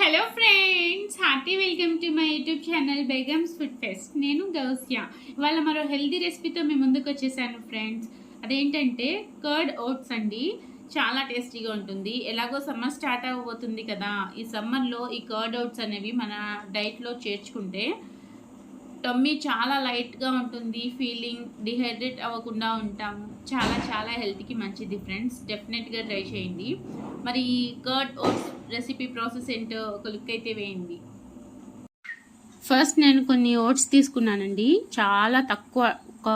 Hello friends hearty welcome to my YouTube channel Begum's food fest నేను గౌస్యా. ఇవాళ మరో healthy రెసిపీతో మీ ముందుకు వచ్చేసాను ఫ్రెండ్స్ అదేంటంటే కర్డ్ ఓట్స్ అండి. చాలా టేస్టీగా ఉంటుంది. ఎలాగో సమ్మర్ స్టార్ట్ అవ్వబోతుంది కదా. ఈ సమ్మర్లో ఈ కర్డ్ ఓట్స్ అనేవి మన డైట్లో చేర్చుకుంటే టమ్మీ చాలా లైట్గా ఉంటుంది ఫీలింగ్ డిహైడ్రేట్ అవ్వకుండా ఉంటాము చాలా చాలా హెల్త్కి మంచిది ఫ్రెండ్స్ డెఫినెట్గా ట్రై చేయండి. మరి ఈ కర్డ్ ఓట్స్ రెసిపీ ప్రాసెస్ ఏంటో ఒక లుక్ అయితే వేయండి. ఫస్ట్ నేను కొన్ని ఓట్స్ తీసుకున్నానండి. చాలా తక్కువ ఒక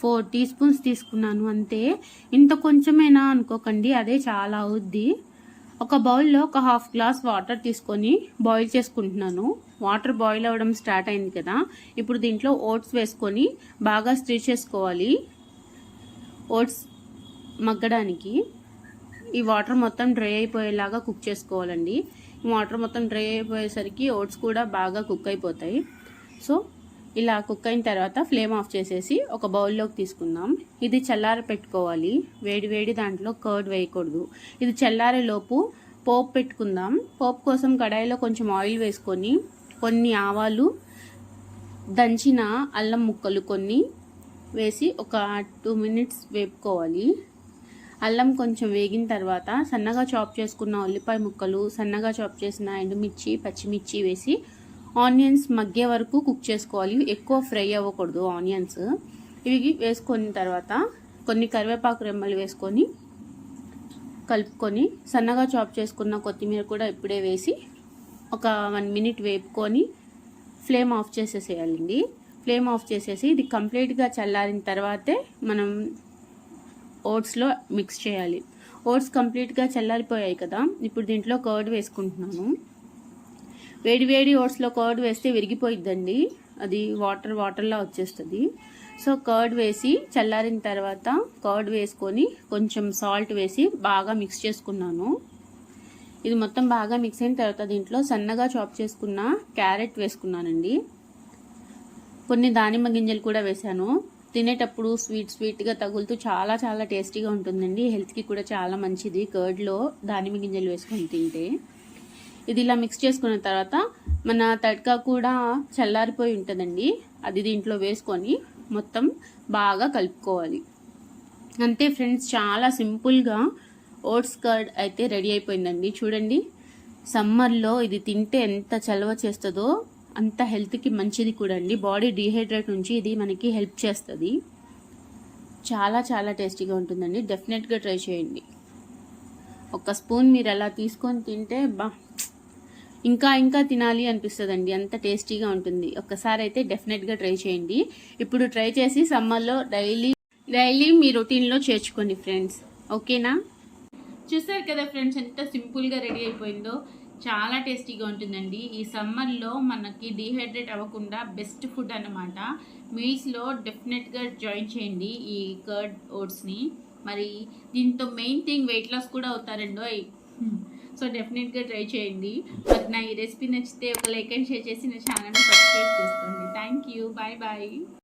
ఫోర్ టీ స్పూన్స్ తీసుకున్నాను అంతే. ఇంత కొంచెమేనా అనుకోకండి అదే చాలా అవుద్ది. ఒక బౌల్లో ఒక హాఫ్ గ్లాస్ వాటర్ తీసుకొని బాయిల్ చేసుకుంటున్నాను. వాటర్ బాయిల్ అవ్వడం స్టార్ట్ అయింది కదా. ఇప్పుడు దీంట్లో ఓట్స్ వేసుకొని బాగా స్ట్రీ చేసుకోవాలి. ఓట్స్ మగ్గడానికి ఈ వాటర్ మొత్తం డ్రై అయిపోయేలాగా కుక్ చేసుకోవాలండి. ఈ వాటర్ మొత్తం డ్రై అయిపోయేసరికి ఓట్స్ కూడా బాగా కుక్ అయిపోతాయి. సో ఇలా కుక్ అయిన తర్వాత ఫ్లేమ్ ఆఫ్ చేసేసి ఒక బౌల్లోకి తీసుకుందాం. ఇది చల్లారి పెట్టుకోవాలి. వేడి వేడి దాంట్లో కర్డ్ వేయకూడదు. ఇది చల్లారేలోపు పోపు పెట్టుకుందాం. పోపు కోసం కడాయిలో కొంచెం ఆయిల్ వేసుకొని కొన్ని ఆవాలు దంచిన అల్లం ముక్కలు కొన్ని వేసి ఒక టూ మినిట్స్ వేపుకోవాలి. అల్లం కొంచెం వేగిన తర్వాత సన్నగా చాప్ చేసుకున్న ఉల్లిపాయ ముక్కలు సన్నగా చాప్ చేసిన ఎండుమిర్చి పచ్చిమిర్చి వేసి ఆనియన్స్ మగ్గే వరకు కుక్ చేసుకోవాలి. ఎక్కువ ఫ్రై అవ్వకూడదు ఆనియన్స్. ఇవి వేసుకున్న తర్వాత కొన్ని కరివేపాకు రెమ్మలు వేసుకొని కలుపుకొని సన్నగా చాప్ చేసుకున్న కొత్తిమీర కూడా ఇప్పుడే వేసి ఒక వన్ మినిట్ వేపుకొని ఫ్లేమ్ ఆఫ్ చేసేసేయాలండి. ఫ్లేమ్ ఆఫ్ చేసేసి ఇది కంప్లీట్గా చల్లారిన తర్వాతే మనం ఓట్స్లో మిక్స్ చేయాలి. ఓట్స్ కంప్లీట్గా చల్లారిపోయాయి కదా. ఇప్పుడు దీంట్లో కర్డ్ వేసుకుంటున్నాను. వేడి వేడి ఓట్స్లో కర్డ్ వేస్తే విరిగిపోయిద్దండి. అది వాటర్ వాటర్లా వచ్చేస్తుంది. సో కర్డ్ వేసి చల్లారిన తర్వాత కర్డ్ వేసుకొని కొంచెం సాల్ట్ వేసి బాగా మిక్స్ చేసుకున్నాను. ఇది మొత్తం బాగా మిక్స్ అయిన తర్వాత దీంట్లో సన్నగా చాప్ చేసుకున్న క్యారెట్ వేసుకున్నానండి. కొన్ని దానిమ్మ గింజలు కూడా వేశాను. తినేటప్పుడు స్వీట్ స్వీట్గా తగులుతూ చాలా చాలా టేస్టీగా ఉంటుందండి. హెల్త్కి కూడా చాలా మంచిది కర్డ్లో దానిమ్మ గింజలు వేసుకొని తింటే. ఇది ఇలా మిక్స్ చేసుకున్న తర్వాత మన తడ్కా కూడా చల్లారిపోయి ఉంటుందండి. అది దీంట్లో వేసుకొని మొత్తం బాగా కలుపుకోవాలి. అంతే ఫ్రెండ్స్ చాలా సింపుల్గా ఓట్స్ కర్డ్ అయితే రెడీ అయిపోయిందండి. చూడండి సమ్మర్లో ఇది తింటే ఎంత చలవ చేస్తుందో అంత హెల్త్కి మంచిది కూడా అండి. బాడీ డీహైడ్రేట్ నుంచి ఇది మనకి హెల్ప్ చేస్తుంది. చాలా చాలా టేస్టీగా ఉంటుందండి. డెఫినెట్గా ట్రై చేయండి. ఒక స్పూన్ మీరు అలా తీసుకొని తింటే బా ఇంకా ఇంకా తినాలి అనిపిస్తుందండి. అంత టేస్టీగా ఉంటుంది. ఒక్కసారి అయితే డెఫినెట్గా ట్రై చేయండి. ఇప్పుడు ట్రై చేసి సమ్మర్లో డైలీ డైలీ మీ రొటీన్లో చేర్చుకోండి ఫ్రెండ్స్. ఓకేనా? చూసారు కదా ఫ్రెండ్స్ ఎంత సింపుల్గా రెడీ అయిపోయిందో. చాలా టేస్టీగా ఉంటుందండి. ఈ సమ్మర్లో మనకి డీహైడ్రేట్ అవ్వకుండా బెస్ట్ ఫుడ్ అనమాట మీల్స్లో డెఫినెట్గా జాయిన్ చేయండి ఈ కర్డ్ ఓట్స్ని. మరి దీంతో మెయిన్ థింగ్ వెయిట్ లాస్ కూడా అవుతారండో సో డెఫినెట్గా ట్రై చేయండి. మరి నా ఈ రెసిపీ నచ్చితే ఒక లైక్ అండ్ షేర్ చేసి నా ఛానల్ని సబ్స్క్రైబ్ చేసుకోండి. Thank you bye bye.